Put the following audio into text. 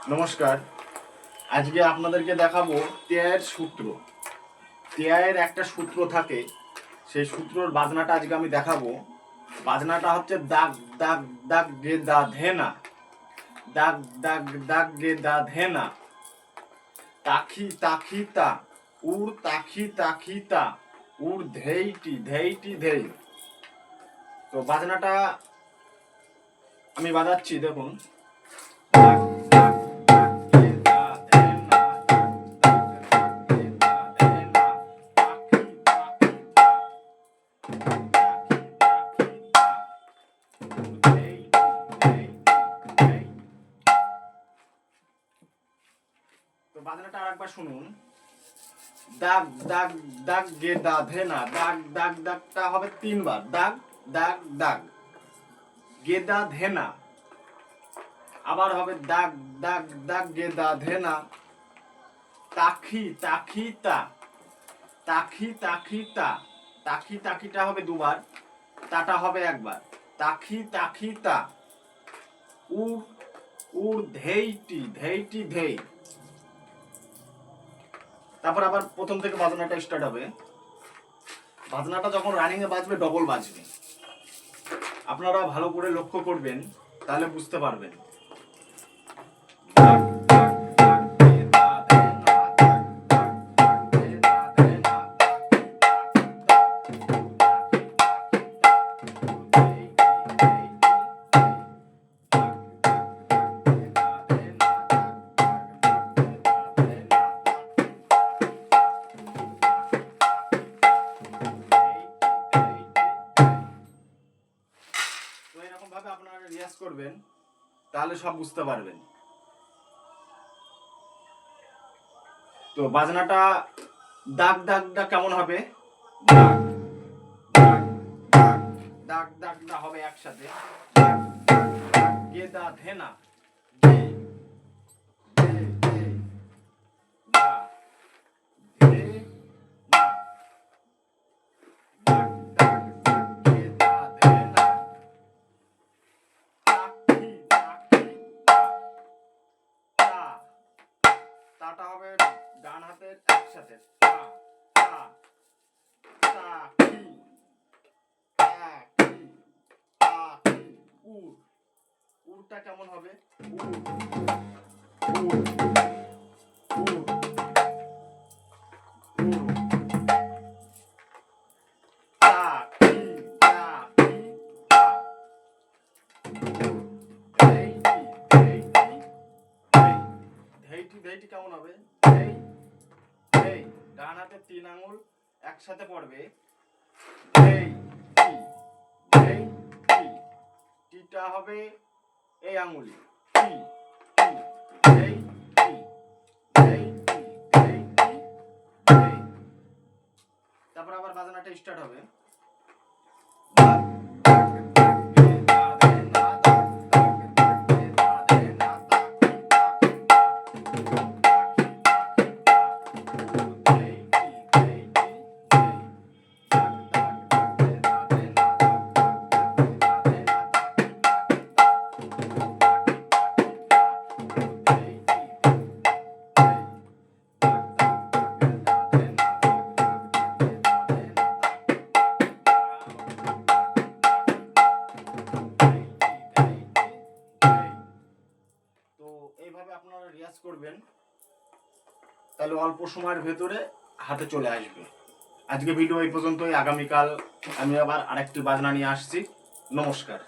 নমস্কার। আজকে আপনাদেরকে দেখাবো তিয়ায়ের সূত্র। তিয়ায়ের একটা সূত্র থাকে, সেই সূত্রর বাজনাটা আজকে আমি দেখাবো। বাজনাটা হচ্ছে দাগ দাগ দাগ গে দা ধেনা দাগ দাগ দাগ গে দা ধেনা তাখি তাখি তা উড় তাখি তাখি তা উড় ধেইটি ধেইটি ধেই তো বাজনাটা আমি বাজাচ্ছি, দেখুন। তো বাজনাটা আরেকবার শুনুন। দাগ দাগ দাগ গে দা ধেনা দাগ দাগ, দাগটা হবে তিনবার। দাগ দাগ দাগ। গেদা ধেনা আবার হবে দাগ দাগ দাগ গেদা ধেনা তাখি তাখি তা। তাখি তাখি তা। তাখি, তাখিটা হবে দুবার। তাটা হবে একবার। তাখি তাখি তা। উড় উড় ধেইটি ধেইটি, ধেই। তারপর আবার প্রথম থেকে বাজনাটা স্টার্ট হবে। বাজনাটা যখন রানিং এ বাজবে ডবল বাজবে। আপনারা ভালো করে লক্ষ্য করবেন, তাহলে বুঝতে পারবেন। করবেন তাহলে সব বুঝতে পারবেন তো বাজনাটা দাগ দাগটা কেমন হবে দাগ দাগ দাগ দাগ হবে একসাথে গেদা ধেনা তাটা হবে ডান হাতের একসাথে। উড়টা কেমন হবে? উড় ধেইটি ধেইটি কেমন হবে? ধেই ধেই ডান হাতে তিন আঙুল একসাথে পড়বে। ধেই টি ধেই টি, টিটা হবে এই আঙুলি। তারপর আবার বাজনাটা স্টার্ট হবে। করবেন, তাহলে অল্প সময়ের ভেতরে হাতে চলে আসবে। আজকে ভিডিও এই পর্যন্তই, আগামীকাল আমি আবার আরেকটি বাজনা নিয়ে আসছি। নমস্কার।